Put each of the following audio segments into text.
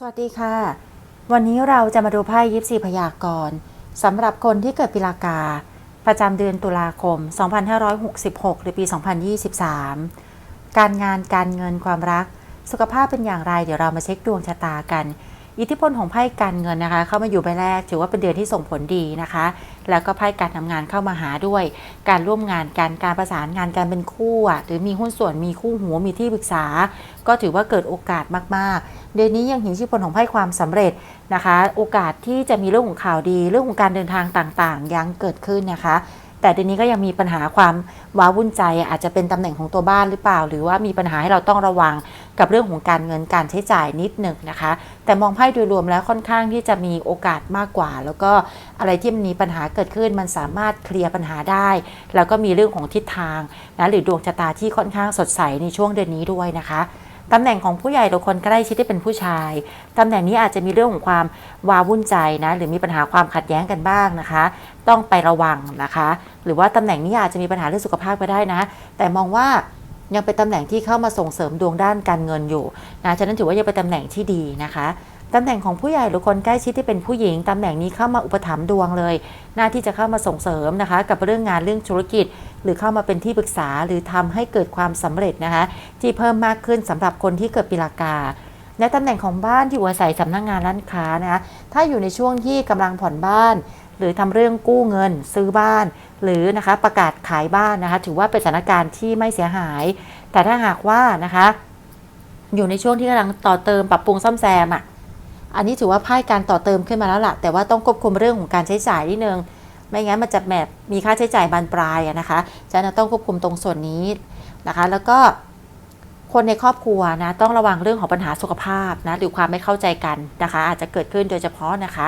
สวัสดีค่ะ วันนี้เราจะมาดูไพ่ยิปซีพยากรณ์สำหรับคนที่เกิดปีละกา ประจำเดือนตุลาคม 2566 หรือปี 2023 การงานการเงินความรัก สุขภาพเป็นอย่างไร เดี๋ยวเรามาเช็คดวงชะตากัน อิทธิพลของไพ่การเงินนะคะ เข้ามาอยู่ใบแรก ถือว่าเป็นเดือนที่ส่งผลดีนะคะ แล้วก็ไพ่การทำงานเข้ามาหาด้วย การร่วมงานการการประสานงานการเป็นคู่หรือมีหุ้นส่วนมีคู่หูมีที่ปรึกษา ก็ถือว่าเกิดโอกาสมากๆ เดือนนี้ยังเห็นอิทธิพลของไพ่ความสำเร็จนะคะ โอกาสที่จะมีเรื่องของข่าวดีเรื่องของการเดินทางต่างๆ ยังเกิดขึ้นนะคะ แต่เดือนนี้ก็ยังมีปัญหาความว้าวุ่นใจอาจจะเป็นตำแหน่งของตัวบ้านหรือเปล่า หรือว่ามีปัญหาให้เราต้องระวังกับเรื่องของการเงินการใช้จ่ายนิดหนึ่งนะคะ แต่มองไพ่โดยรวมแล้วค่อนข้างที่จะมีโอกาสมากกว่า แล้วก็อะไรที่มันมีปัญหาเกิดขึ้นมันสามารถเคลียร์ปัญหาได้ แล้วก็มีเรื่องของทิศทางนะหรือดวงชะตาที่ค่อนข้างสดใสในช่วงเดือนนี้ด้วยนะคะ ตำแหน่งของผู้ใหญ่หรือคนใกล้ชิดที่เป็นผู้ชาย ตำแหน่งนี้อาจจะมีเรื่องของความวาวุ่นใจนะ หรือมีปัญหาความขัดแย้งกันบ้างนะคะ ต้องไประวังนะคะ หรือว่าตำแหน่งนี้อาจจะมีปัญหาเรื่องสุขภาพก็ได้นะ แต่มองว่ายังเป็นตำแหน่งที่เข้ามาส่งเสริมดวงด้านการเงินอยู่นะ ฉะนั้นถือว่ายังเป็นตำแหน่งที่ดีนะคะ ตำแหน่งของผู้ใหญ่หรือคนใกล้ชิดที่เป็นผู้หญิงตำแหน่งนี้เข้ามาอุปถัมภ์ดวงเลย หน้าที่จะเข้ามาส่งเสริมนะคะ กับเรื่องงานเรื่องธุรกิจ หรือเข้ามาเป็นที่ปรึกษาหรือทำให้เกิดความสำเร็จนะคะ ที่เพิ่มมากขึ้นสำหรับคนที่เกิดปีละกาในตำแหน่งของบ้านที่อยู่อาศัยสำนักงงานร้านค้านะคะถ้าอยู่ในช่วงที่กำลังผ่อนบ้าน หรือทำเรื่องกู้เงิน ซื้อบ้าน หรือนะคะประกาศขายบ้านนะคะ ถือว่าเป็นสถานการณ์ที่ไม่เสียหาย แต่ถ้าหากว่านะคะ อยู่ในช่วงที่กำลังต่อเติมปรับปรุงซ่อมแซมอะ อันนี้ถือว่าไพ่การต่อเติมขึ้นมาแล้วล่ะ แต่ว่าต้องควบคุมเรื่องของการใช้จ่ายนิดนึง ไม่งั้นมันจะแบบมีค่าใช้จ่ายบานปลายนะคะฉะนั้นต้องควบคุมตรงส่วนนี้นะคะ แล้วก็คนในครอบครัวนะต้องระวังเรื่องของปัญหาสุขภาพนะหรือความไม่เข้าใจกันนะคะ อาจจะเกิดขึ้นโดยเฉพาะนะคะ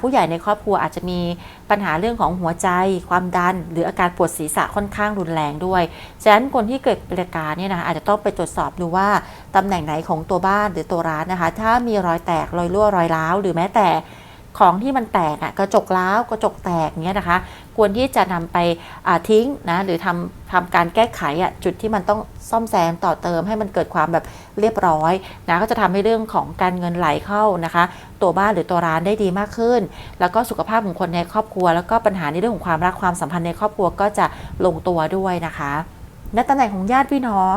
ผู้ใหญ่ในครอบครัวอาจจะมีปัญหาเรื่องของหัวใจ ความดัน หรืออาการปวดศีรษะค่อนข้างรุนแรงด้วย ฉะนั้นคนที่เกิดประกาเนี่ยนะคะอาจจะต้องไปตรวจสอบดูว่าตำแหน่งไหนของตัวบ้านหรือตัวร้านนะคะ ถ้ามีรอยแตกรอยรั่วรอยร้าวหรือแม้แต่ของที่มันแตกอะกระจกร้าวกระจกแตกเนี้ยนะคะ ควรที่จะนำไปาทิ้งนะหรือทำทำการแก้ไขอะจุดที่มันต้องซ่อมแซมต่อเติมให้มันเกิดความแบบเรียบร้อยนะก็จะทำให้เรื่องของการเงินไหลเข้านะคะ ตัวบ้านหรือตัวร้านได้ดีมากขึ้น แล้วก็สุขภาพของคนในครอบครัว แล้วก็ปัญหาในเรื่องของความรักความสัมพันธ์ในครอบครัวก็จะลงตัวด้วยนะคะและตำแหน่งของญาติพี่น้อง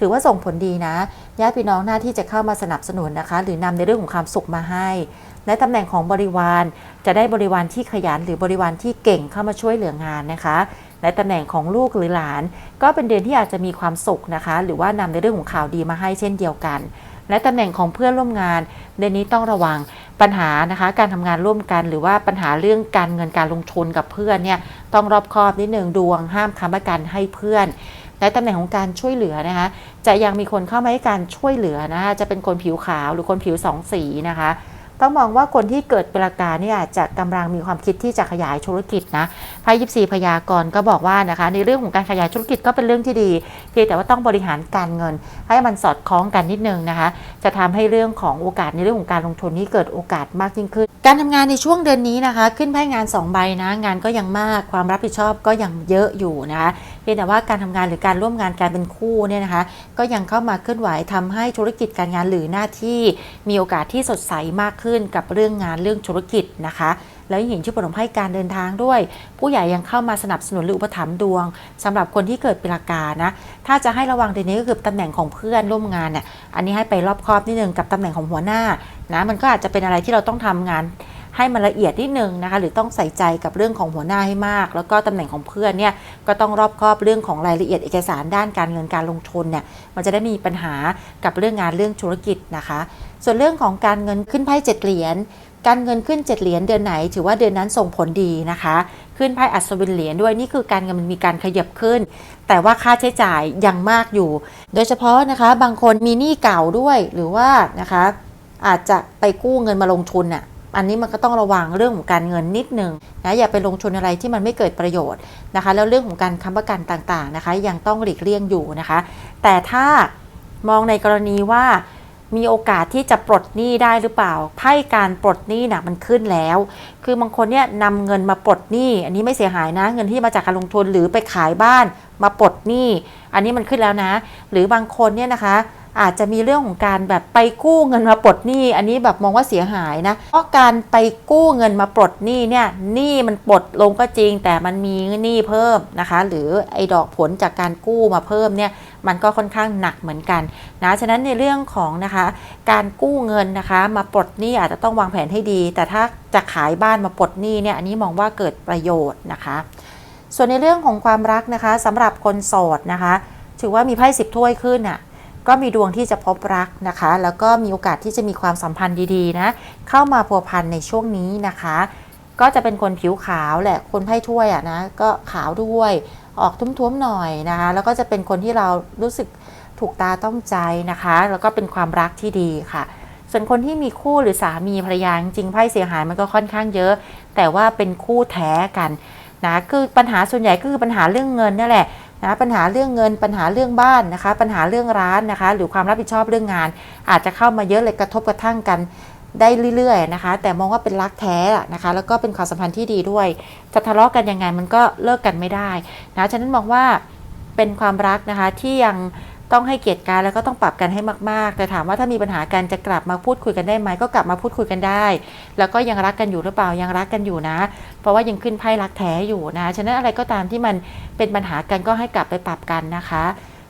ถือว่าส่งผลดีนะ ญาติพี่น้องหน้าที่จะเข้ามาสนับสนุนนะคะ หรือนำในเรื่องของความสุขมาให้ และตำแหน่งของบริวารจะได้บริวารที่ขยันหรือบริวารที่เก่งเข้ามาช่วยเหลืองานนะคะ และตำแหน่งของลูกหรือหลาน ก็เป็นเดือนที่อาจจะมีความสุขนะคะ หรือว่านำในเรื่องของข่าวดีมาให้เช่นเดียวกัน และตำแหน่งของเพื่อนร่วมงานเดือนนี้ต้องระวังปัญหานะคะ การทำงานร่วมกัน หรือว่าปัญหาเรื่องการเงินการลงทุนกับเพื่อนเนี่ยต้องรอบคอบนิดหนึ่งดวงห้ามค้ำประกันให้เพื่อนและตำแหน่งของการช่วยเหลือนะคะ จะยังมีคนเข้ามาให้การช่วยเหลือนะคะจะเป็นคนผิวขาวหรือคนผิวสองสีนะคะ ต้องมองว่าคนที่เกิดปีละกาเนี่ยอาจจะกำลังมีความคิดที่จะขยายธุรกิจนะไพ่ยิปซีพยากรก็บอกว่านะคะ ในเรื่องของการขยายธุรกิจก็เป็นเรื่องที่ดี เพียงแต่ว่าต้องบริหารการเงิน ให้มันสอดคล้องกันนิดนึงนะคะ จะทำให้เรื่องของโอกาสในเรื่องของการลงทุนนี้เกิดโอกาสมากยิ่งขึ้น การทำงานในช่วงเดือนนี้นะคะ ขึ้นไพ่งาน2ใบนะ งานก็ยังมาก ความรับผิดชอบก็ยังเยอะอยู่นะคะ เพียงแต่ว่าการทำงานหรือการร่วมงานการเป็นคู่เนี่ยนะคะ ก็ยังเข้ามาเคลื่อนไหวทำให้ธุรกิจการงานหรือหน้าที่ มีโอกาสที่สดใสมากขึ้นกับเรื่องงานเรื่องธุรกิจนะคะแล้วยังเห็นชื่อผลให้การเดินทางด้วย ผู้ใหญ่ยังเข้ามาสนับสนุนหรืออุปถัมภ์ดวงสำหรับคนที่เกิดปีละกานะ ถ้าจะให้ระวังเดือนนี้ก็คือตำแหน่งของเพื่อนร่วมงานเนี่ยอันนี้ให้ไปรอบครอบนิดนึงกับตำแหน่งของหัวหน้านะมันก็อาจจะเป็นอะไรที่เราต้องทำงาน ให้มันละเอียดนิดนึงนะคะหรือต้องใส่ใจกับเรื่องของหัวหน้าให้มาก แล้วก็ตำแหน่งของเพื่อนเนี่ยก็ต้องรอบคอบเรื่องของรายละเอียดเอกสารด้านการเงินการลงทุนเนี่ยมันจะได้มมีปัญหากับเรื่องงานเรื่องธุรกิจนะคะ ส่วนเรื่องของการเงินขึ้นไพ่เจ็ดเหรียญการเงินขึ้นเจ็ดเหรียญเดือนไหน ถือว่าเดือนนั้นส่งผลดีนะคะ ขึ้นไพ่อัศวินเหรียญด้วยนี่คือการเงินมันมีการขยับขึ้น แต่ว่าค่าใช้จ่ายยังมากอยู่ โดยเฉพาะนะคะบางคนมีหนี้เก่าด้วยหรือว่านะคะอาจจะไปกู้เงินมาลงทุนอะ อันนี้มันก็ต้องระวังเรื่องของการเงินนิดนึงนะอย่าไปลงทุนอะไรที่มันไม่เกิดประโยชน์นะคะ แล้วเรื่องของการค้ำประกันต่างๆนะคะ ยังต้องหลีกเลี่ยงอยู่นะคะ แต่ถ้ามองในกรณีว่ามีโอกาสที่จะปลดหนี้ได้หรือเปล่า ไพ่การปลดหนี้นะมันขึ้นแล้ว คือบางคนเนี่ยนำเงินมาปลดหนี้ อันนี้ไม่เสียหายนะ เงินที่มาจากการลงทุนหรือไปขายบ้านมาปลดหนี้ อันนี้มันขึ้นแล้วนะ หรือบางคนเนี่ยนะคะ อาจจะมีเรื่องของการแบบไปกู้เงินมาปลดหนี้ อันนี้แบบมองว่าเสียหายนะ เพราะการไปกู้เงินมาปลดหนี้เนี่ยหนี้มันปลดลงก็จริง แต่มันมีหนี้เพิ่มนะคะ หรือไอ้ดอกผลจากการกู้มาเพิ่มเนี่ยมันก็ค่อนข้างหนักเหมือนกันนะฉะนั้นในเรื่องของนะคะการกู้เงินนะคะ มาปลดหนี้อาจจะต้องวางแผนให้ดี แต่ถ้าจะขายบ้านมาปลดหนี้เนี่ยอันนี้มองว่าเกิดประโยชน์นะคะ ส่วนในเรื่องของความรักนะคะสำหรับคนโสดนะคะ ถือว่ามีไพ่สิบถ้วยขึ้นน่ะ ก็มีดวงที่จะพบรักนะคะ แล้วก็มีโอกาสที่จะมีความสัมพันธ์ดีๆนะ เข้ามาพัวพันในช่วงนี้นะคะ ก็จะเป็นคนผิวขาวแหละ คนไพ่ถ้วยอะนะ ก็ขาวด้วย ออกทุ้มๆหน่อยนะคะ แล้วก็จะเป็นคนที่เรารู้สึกถูกตาต้องใจนะคะ แล้วก็เป็นความรักที่ดีค่ะ ส่วนคนที่มีคู่หรือสามีภรรยาจริงไพ่เสียหายมันก็ค่อนข้างเยอะ แต่ว่าเป็นคู่แท้กันนะ คือปัญหาส่วนใหญ่ก็คือปัญหาเรื่องเงินนั่นแหละ นะปัญหาเรื่องเงินปัญหาเรื่องบ้านนะคะ ปัญหาเรื่องร้านนะคะ หรือความรับผิดชอบเรื่องงาน อาจจะเข้ามาเยอะเลยกระทบกระทั่งกันได้เรื่อยๆนะคะ แต่มองว่าเป็นรักแท้นะคะ แล้วก็เป็นความสัมพันธ์ที่ดีด้วยจะทะเลาะกันยังไงมันก็เลิกกันไม่ได้นะฉะนั้นมองว่าเป็นความรักนะคะที่ยัง ต้องให้เกียรติกันแล้วก็ต้องปรับกันให้มากๆ แต่ถามว่าถ้ามีปัญหากันจะกลับมาพูดคุยกันได้ไหมก็กลับมาพูดคุยกันได้ แล้วก็ยังรักกันอยู่หรือเปล่ายังรักกันอยู่นะ เพราะว่ายังขึ้นไพ่รักแท้อยู่นะฉะนั้นอะไรก็ตามที่มันเป็นปัญหากันก็ให้กลับไปปรับกันนะคะ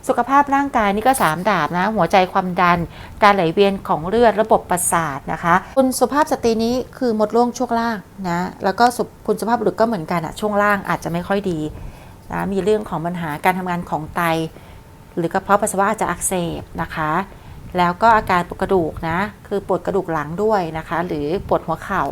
สุขภาพร่างกายนี่ก็ 3 ดาบนะ หัวใจความดัน การไหลเวียนของเลือดระบบประสาทนะคะคุณสุภาพสตรีนี้คือหมดร่วงช่วงล่างนะแล้วก็สุคุณสุภาพบุรุษก็เหมือนกันอะช่วงล่างอาจจะไม่ค่อยดีนะมีเรื่องของปัญหาการทำงานของไต หรือกระเพาะปัสสาวะอาจจะอักเสบนะคะ แล้วก็อาการปวดกระดูกนะคือปวดกระดูกหลังด้วยนะคะ หรือปวดหัวเข่า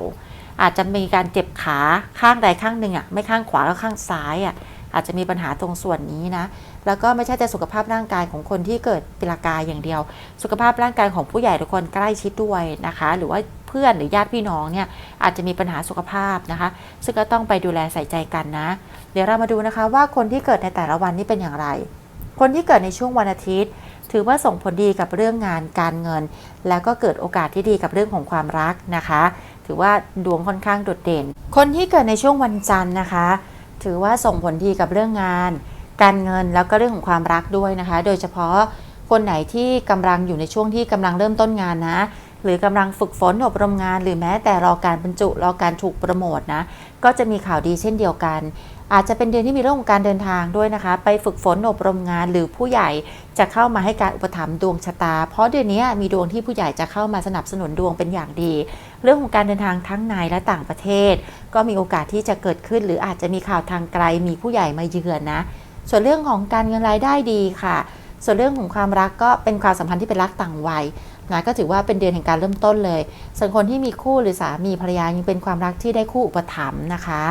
อาจจะมีการเจ็บขาข้างใดข้างหนึ่งอะไม่ข้างขวาก็ข้างซ้ายอะอาจจะมีปัญหาตรงส่วนนี้นะ แล้วก็ไม่ใช่แต่สุขภาพร่างกายของคนที่เกิดปีละกายอย่างเดียว สุขภาพร่างกายของผู้ใหญ่ทุกคนใกล้ชิดด้วยนะคะ หรือว่าเพื่อนหรือญาติพี่น้องเนี่ยอาจจะมีปัญหาสุขภาพนะคะ ซึ่งก็ต้องไปดูแลใส่ใจกันนะ เดี๋ยวเรามาดูนะคะว่าคนที่เกิดในแต่ละวันนี้เป็นอย่างไร คนที่เกิดในช่วงวันอาทิตย์ ถือว่าส่งผลดีกับเรื่องงานการเงิน แล้วก็เกิดโอกาสที่ดีกับเรื่องของความรักนะคะ ถือว่าดวงค่อนข้างโดดเด่น คนที่เกิดในช่วงวันจันทร์นะคะ ถือว่าส่งผลดีกับเรื่องงาน การเงินแล้วก็เรื่องของความรักด้วยนะคะ โดยเฉพาะคนไหนที่กำลังอยู่ในช่วงที่กำลังเริ่มต้นงานนะ หรือกำลังฝึกฝนอบรมงาน หรือแม้แต่รอการบรรจุรอการถูกโปรโมทนะก็จะมีข่าวดีเช่นเดียวกัน อาจจะเป็นเดือนที่มีเรื่องของการเดินทางด้วยนะคะ ไปฝึกฝนอบรมงานหรือผู้ใหญ่จะเข้ามาให้การอุปถัมภ์ดวงชะตา เพราะเดือนนี้มีดวงที่ผู้ใหญ่จะเข้ามาสนับสนุนดวงเป็นอย่างดี เรื่องของการเดินทางทั้งในและต่างประเทศ ก็มีโอกาสที่จะเกิดขึ้น หรืออาจจะมีข่าวทางไกลมีผู้ใหญ่มาเยือนนะ ส่วนเรื่องของการเงินรายได้ดีค่ะ ส่วนเรื่องของความรักก็เป็นความสัมพันธ์ที่เป็นรักต่างวัยนะก็ถือว่าเป็นเดือนแห่งการเริ่มต้นเลย ส่วนคนที่มีคู่หรือสามีภรรยายังเป็นความรักที่ได้คู่อุปถัมภ์นะคะ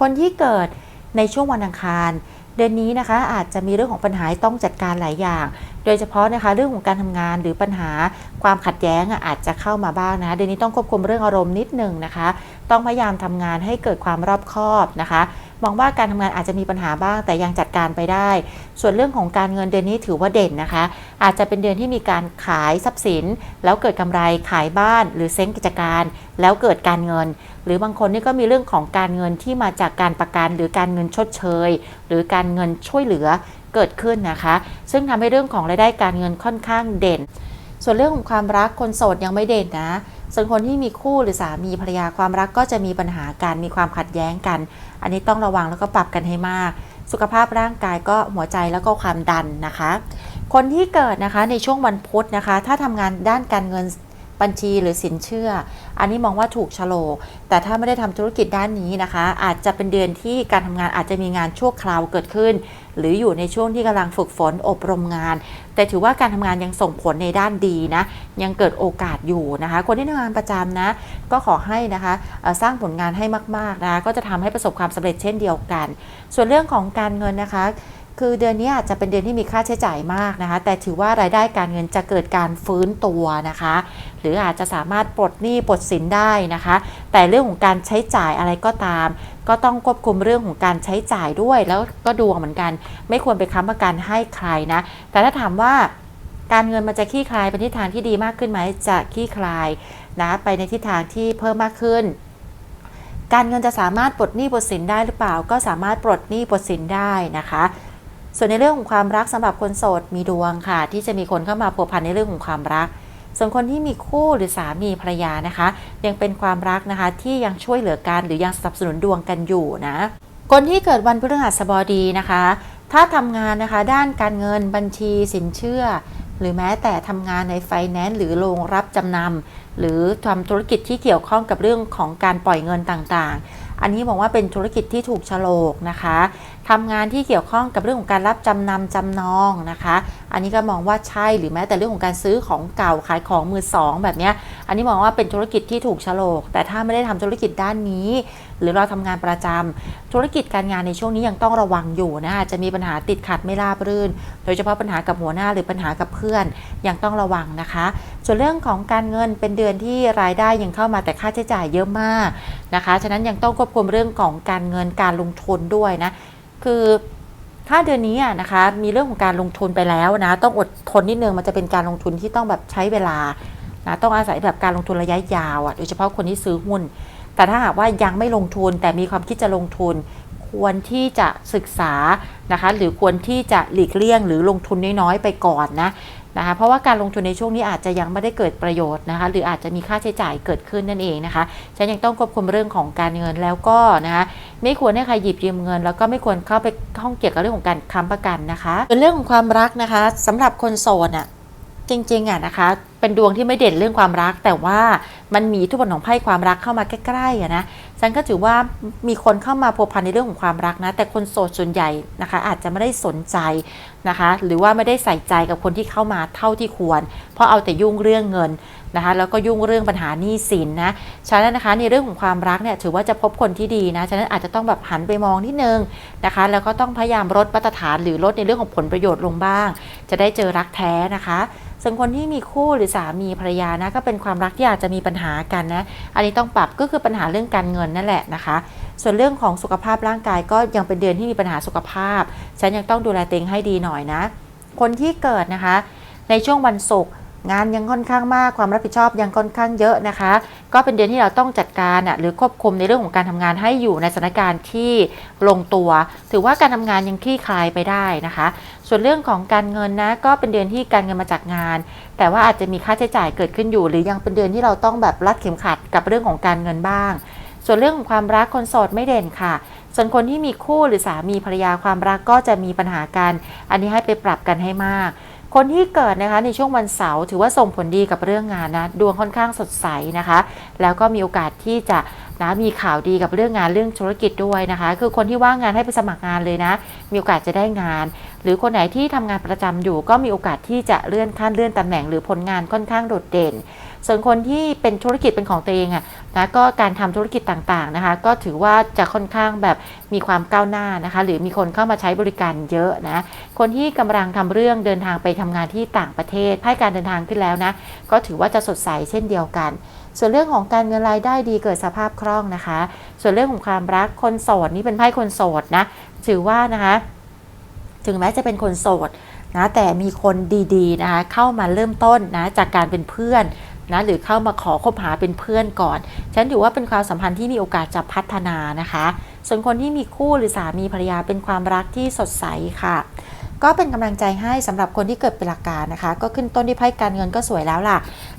คนที่เกิด ในช่วงวันอังคาร เดือนนี้นะคะอาจจะมีเรื่องของปัญหาต้องจัดการหลายอย่าง โดยเฉพาะนะคะเรื่องของการทำงานหรือปัญหาความขัดแย้งอาจจะเข้ามาบ้างนะเดือนนี้ต้องควบคุมเรื่องอารมณ์นิดหนึ่งนะคะ ต้องพยายามทำงานให้เกิดความรอบคอบนะคะมองว่าการทำงานอาจจะมีปัญหาบ้าง แต่ยังจัดการไปได้ ส่วนเรื่องของการเงินเดือนนี้ถือว่าเด่นนะคะ อาจจะเป็นเดือนที่มีการขายทรัพย์สิน แล้วเกิดกำไรขายบ้าน หรือเซ้งกิจการ แล้วเกิดการเงิน หรือบางคนนี่ก็มีเรื่องของการเงินที่มาจากการประกันหรือการเงินชดเชย หรือการเงินช่วยเหลือเกิดขึ้นนะคะ ซึ่งทำให้เรื่องของรายได้การเงินค่อนข้างเด่น ส่วนเรื่องของความรักคนโสดยังไม่เด่นนะส่วนคนที่มีคู่หรือสามีภรรยาความรักก็จะมีปัญหาการมีความขัดแย้งกัน อันนี้ต้องระวังแล้วก็ปรับกันให้มาก สุขภาพร่างกายก็หัวใจแล้วก็ความดันนะคะ คนที่เกิดนะคะในช่วงวันพุธนะคะ ถ้าทำงานด้านการเงิน บัญชีหรือสินเชื่อ อันนี้มองว่าถูกชะโล แต่ถ้าไม่ได้ทำธุรกิจด้านนี้นะคะ อาจจะเป็นเดือนที่การทำงานอาจจะมีงานชั่วคราวเกิดขึ้น หรืออยู่ในช่วงที่กำลังฝึกฝนอบรมงาน แต่ถือว่าการทำงานยังส่งผลในด้านดีนะ ยังเกิดโอกาสอยู่นะคะ คนที่ทำงานประจำนะ ก็ขอให้นะคะสร้างผลงานให้มากๆนะะก็จะทำให้ประสบความสำเร็จเช่นเดียวกัน ส่วนเรื่องของการเงินนะคะ คือเดือนนี้อาจจะเป็นเดือนที่มีค่าใช้จ่ายมากนะคะ แต่ถือว่ารายได้การเงินจะเกิดการฟื้นตัวนะคะ หรืออาจจะสามารถปลดหนี้ปลดสินได้นะคะ แต่เรื่องของการใช้จ่ายอะไรก็ตาม ก็ต้องควบคุมเรื่องของการใช้จ่ายด้วย แล้วก็ดวงเหมือนกัน ไม่ควรไปค้ำประกันให้ใครนะ แต่ถ้าถามว่าการเงินมันจะคลี่คลายเป็นทิศทางที่ดีมากขึ้นไหมจะคลี่คลายนะไปในทิศทางที่เพิ่มมากขึ้นการเงินจะสามารถปลดหนี้ปลดสินได้หรือเปล่า ก็สามารถปลดหนี้ปลดสินได้นะคะ ส่วนในเรื่องของความรักสำหรับคนโสดมีดวงค่ะ ที่จะมีคนเข้ามาผัวพันในเรื่องของความรัก ส่วนคนที่มีคู่หรือสามีภรรยานะคะ ยังเป็นความรักนะคะที่ยังช่วยเหลือกันหรือยังสนับสนุนดวงกันอยู่นะ คนที่เกิดวันพฤหัสบดีนะคะ ถ้าทำงานนะคะ ด้านการเงินบัญชีสินเชื่อ หรือแม้แต่ทำงานในไฟแนนซ์หรือโรงรับจำนำหรือทำธุรกิจที่เกี่ยวข้องกับเรื่องของการปล่อยเงินต่างๆ อันนี้บอกว่าเป็นธุรกิจที่ถูกฉลกนะคะทำงานที่เกี่ยวข้องกับเรื่องของการรับจำนำจำนองนะคะ อันนี้ก็มองว่าใช่หรือแม้แต่เรื่องของการซื้อของเก่าขายของมือสองแบบนี้อันนี้มองว่าเป็นธุรกิจที่ถูกฉลก แต่ถ้าไม่ได้ทำธุรกิจด้านนี้ หรือเราทำงานประจำธุรกิจการงานในช่วงนี้ยังต้องระวังอยู่นะอาจจะมีปัญหาติดขัดไม่ราบรื่น โดยเฉพาะปัญหากับหัวหน้าหรือปัญหากับเพื่อนยังต้องระวังนะคะ ส่วนเรื่องของการเงินเป็นเดือนที่รายได้ยังเข้ามาแต่ค่าใช้จ่ายเยอะมากนะคะ ฉะนั้นยังต้องควบคุมเรื่องของการเงินการลงทุนด้วยนะ คือถ้าเดือนนี้นะคะมีเรื่องของการลงทุนไปแล้วนะ ต้องอดทนนิดนึงมันจะเป็นการลงทุนที่ต้องแบบใช้เวลานะต้องอาศัยแบบการลงทุนระยะยาวอะโดยเฉพาะคนที่ซื้อหุ้น แต่ถ้าหากว่ายังไม่ลงทุนแต่มีความคิดจะลงทุน ควรที่จะศึกษานะคะหรือควรที่จะหลีกเลี่ยง หรือลงทุนน้อยๆไปก่อนนะนะคะเพราะว่าการลงทุนในช่วงนี้อาจจะยังไม่ได้เกิดประโยชน์นะคะหรืออาจจะมีค่าใช้จ่ายเกิดขึ้นนั่นเองนะคะฉันยังต้องควบคุมเรื่องของการเงินแล้วก็นะคะไม่ควรให้ใครหยิบยืมเงิน แล้วก็ไม่ควรเข้าไปข้องเกี่ยวกับเรื่องของการค้ำประกันนะคะเป็นเรื่องของความรักนะคะสำหรับคนโสดอะ จริงๆอะนะคะ เป็นดวงที่ไม่เด่นเรื่องความรัก แต่ว่ามันมีทุกบนของไพ่ความรักเข้ามาใกล้ๆอะนะฉันก็ถือว่ามีคนเข้ามาพัวพันในเรื่องของความรักนะ แต่คนโสดส่วนใหญ่นะคะ อาจจะไม่ได้สนใจนะคะ หรือว่าไม่ได้ใส่ใจกับคนที่เข้ามาเท่าที่ควร เพราะเอาแต่ยุ่งเรื่องเงินนะคะ แล้วก็ยุ่งเรื่องปัญหาหนี้สินนะฉะนั้นนะคะในเรื่องของความรักเนี่ยถือว่าจะพบคนที่ดีนะฉะนั้นอาจจะต้องแบบหันไปมองนิดนึงนะคะ แล้วก็ต้องพยายามลดมาตรฐานหรือลดในเรื่องของผลประโยชน์ลงบ้าง จะได้เจอรักแท้นะคะ ส่วนคนที่มีคู่หรือสามีภรรยานะก็เป็นความรักที่อาจจะมีปัญหากันนะ อันนี้ต้องปรับก็คือปัญหาเรื่องการเงินนั่นแหละนะคะ ส่วนเรื่องของสุขภาพร่างกายก็ยังเป็นเดือนที่มีปัญหาสุขภาพ ฉันยังต้องดูแลเต็งให้ดีหน่อยนะ คนที่เกิดนะคะ ในช่วงวันศุกร์ งานยังค่อนข้างมากความรับผิดชอบยังค่อนข้างเยอะนะคะ ก็เป็นเดือนที่เราต้องจัดการอะหรือควบคุมในเรื่องของการทำงานให้อยู่ในสถานการณ์ที่ลงตัว ถือว่าการทำงานยังคลี่คลายไปได้นะคะ ส่วนเรื่องของการเงินนะก็เป็นเดือนที่การเงินมาจากงาน แต่ว่าอาจจะมีค่าใช้จ่ายเกิดขึ้นอยู่ หรือยังเป็นเดือนที่เราต้องแบบรัดเข็มขัดกับเรื่องของการเงินบ้าง ส่วนเรื่องของความรักคนโสดไม่เด่นค่ะส่วนคนที่มีคู่หรือสามีภรรยาความรักก็จะมีปัญหากัน อันนี้ให้ไปปรับกันให้มาก คนที่เกิดนะคะในช่วงวันเสาร์ถือว่าส่งผลดีกับเรื่องงานนะดวงค่อนข้างสดใสนะคะ แล้วก็มีโอกาสที่จะนะมีข่าวดีกับเรื่องงานเรื่องธุรกิจด้วยนะคะ คือคนที่ว่างงานให้ไปสมัครงานเลยนะ มีโอกาสจะได้งาน หรือคนไหนที่ทำงานประจำอยู่ ก็มีโอกาสที่จะเลื่อนขั้นเลื่อนตำแหน่งหรือผลงานค่อนข้างโดดเด่น ส่วนคนที่เป็นธุรกิจเป็นของตัวเองอะนะก็การทำธุรกิจต่างๆนะคะ ก็ถือว่าจะค่อนข้างแบบมีความก้าวหน้านะคะ หรือมีคนเข้ามาใช้บริการเยอะนะ คนที่กำลังทำเรื่องเดินทางไปทำงานที่ต่างประเทศให้การเดินทางขึ้นแล้วนะ ก็ถือว่าจะสดใสเช่นเดียวกัน ส่วนเรื่องของการเงินรายได้ดีเกิดสภาพคล่องนะคะ ส่วนเรื่องของความรักคนโสดนี่เป็นไพ่คนโสดนะถือว่านะคะถึงแม้จะเป็นคนโสดนะแต่มีคนดีๆนะคะเข้ามาเริ่มต้นนะจากการเป็นเพื่อน นะหรือเข้ามาขอคบหาเป็นเพื่อนก่อน ฉันถือว่าเป็นความสัมพันธ์ที่มีโอกาสจะพัฒนานะคะ ส่วนคนที่มีคู่หรือสามีภรรยาเป็นความรักที่สดใสค่ะ ก็เป็นกำลังใจให้สำหรับคนที่เกิดเป็นหลักการนะคะ ก็ขึ้นต้นที่ไพ่การเงินก็สวยแล้วล่ะ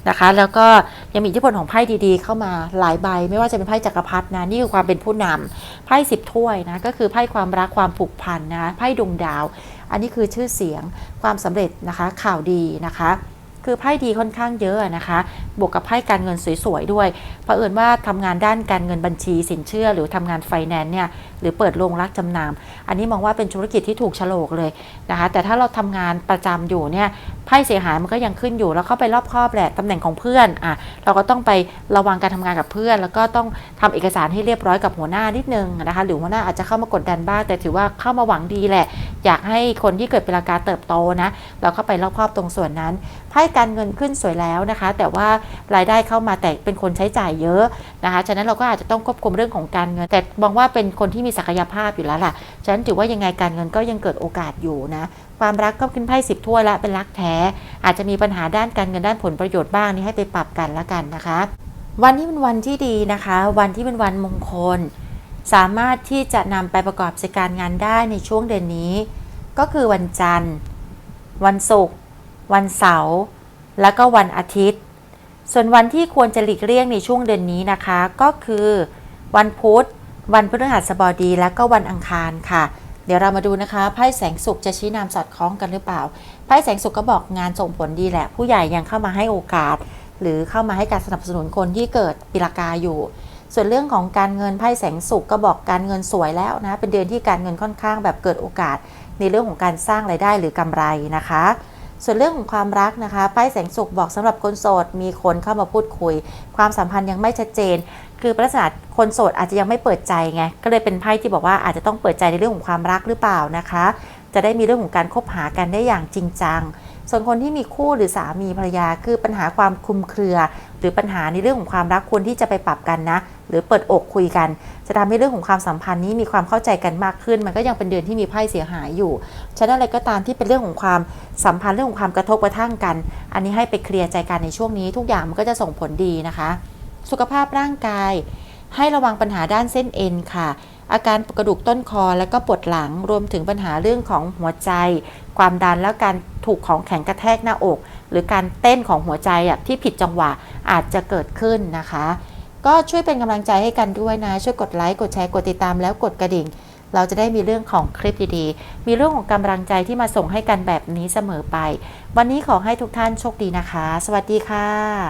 นะคะ แล้วก็ยังมีอิทธิพลของไพ่ดีๆ เข้ามาหลายใบ ไม่ว่าจะเป็นไพ่จักรพรรดินะนี่คือความเป็นผู้นำไพ่สิบถ้วยนะก็คือไพ่ความรักความผูกพันนะไพ่ดวงดาว อันนี้คือชื่อเสียงความสำเร็จนะคะข่าวดีนะคะ คือไพ่ดีค่อนข้างเยอะนะคะ บวกกับไพ่การเงินสวยๆด้วยเผอิญว่าทำงานด้านการเงินบัญชีสินเชื่อ หรือทำงานไฟแนนซ์เนี่ยหรือเปิดโรงรับจำนำอันนี้มองว่าเป็นธุรกิจที่ถูกฉลกเลยนะคะแต่ถ้าเราทำงานประจำอยู่เนี่ยไพ่เสียหายมันก็ยังขึ้นอยู่ แล้วเข้าไปรอบครอบแหละตำแหน่งของเพื่อนอะเราก็ต้องไประวังการทำงานกับเพื่อน แล้วก็ต้องทำเอกสารให้เรียบร้อยกับหัวหน้านิดนึงนะคะหรือหัวหน้าอาจจะเข้ามากดดันบ้างแต่ถือว่าเข้ามาหวังดีแหละ อยากให้คนที่เกิดเป็นราคาเติบโตนะเราเข้าไปรอบครอบตรงส่วนนั้นไพ่การเงินขึ้นสวยแล้วนะคะ แต่ว่ารายได้เข้ามาแต่เป็นคนใช้จ่ายเยอะนะคะฉะนั้นเราก็อาจจะต้องควบคุมเรื่องของการเงิน แต่มองว่าเป็นคนที่มีศักยภาพอยู่แล้วล่ะฉะนั้นถือว่ายังไงการเงินก็ยังเกิดโอกาสอยู่นะ ความรักก็ขึ้นไพ่สิบถ้วยละเป็นรักแท้ อาจจะมีปัญหาด้านการเงินด้านผลประโยชน์บ้างนี่ให้ไปปรับกันละกันนะคะ วันนี้เป็นวันที่ดีนะคะ วันที่เป็นวันมงคล สามารถที่จะนำไปประกอบกิจการงานได้ในช่วงเดือนนี้ ก็คือวันจันทร์ วันศุกร์วันเสาร์แล้วก็วันอาทิตย์ ส่วนวันที่ควรจะหลีกเลี่ยงในช่วงเดือนนี้นะคะ ก็คือ วันพุธ วันพฤหัสบดีและก็วันอังคารค่ะ เดี๋ยวเรามาดูนะคะไพ่แสงสุขจะชี้นำสอดคล้องกันหรือเปล่าไพ่แสงสุขก็บอกงานส่งผลดีแหละ ผู้ใหญ่ยังเข้ามาให้โอกาส หรือเข้ามาให้การสนับสนุนคนที่เกิดปีละกาอยู่ ส่วนเรื่องของการเงินไพ่แสงสุขก็บอกการเงินสวยแล้วนะเป็นเดือนที่การเงินค่อนข้างแบบเกิดโอกาส ในเรื่องของการสร้างรายได้หรือกำไรนะคะ ส่วนเรื่องของความรักนะคะไพ่แสงสุขบอกสำหรับคนโสด มีคนเข้ามาพูดคุย ความสัมพันธ์ยังไม่ชัดเจน คือลักษณะคนโสดอาจจะยังไม่เปิดใจไง ก็เลยเป็นไพ่ที่บอกว่าอาจจะต้องเปิดใจในเรื่องของความรักหรือเปล่านะคะ จะได้มีเรื่องของการคบหากันได้อย่างจริงจัง ส่วนคนที่มีคู่หรือสามีภรรยาคือปัญหาความคลุมเครือ หรือปัญหาในเรื่องของความรักควรที่จะไปปรับกันนะ หรือเปิดอกคุยกัน จะทำให้เรื่องของความสัมพันธ์นี้มีความเข้าใจกันมากขึ้น มันก็ยังเป็นเดือนที่มีไพ่เสียหายอยู่ฉะนั้นอะไรก็ตามที่เป็นเรื่องของความสัมพันธ์เรื่องของความกระทบกระทั่งกัน อันนี้ให้ไปเคลียร์ใจกันในช่วงนี้ ทุกอย่างมันก็จะส่งผลดีนะคะ สุขภาพร่างกาย ให้ระวังปัญหาด้านเส้นเอ็นค่ะ อาการกระดูกต้นคอและก็ปวดหลังรวมถึงปัญหาเรื่องของหัวใจ ความดันแล้วการถูกของแข็งกระแทกหน้าอก หรือการเต้นของหัวใจที่ผิดจังหวะอาจจะเกิดขึ้นนะคะ ก็ช่วยเป็นกำลังใจให้กันด้วยนะ ช่วยกดไลค์กดแชร์กดติดตามแล้วกดกระดิ่ง เราจะได้มีเรื่องของคลิปดีๆ มีเรื่องของกำลังใจที่มาส่งให้กันแบบนี้เสมอไป วันนี้ขอให้ทุกท่านโชคดีนะคะ สวัสดีค่ะ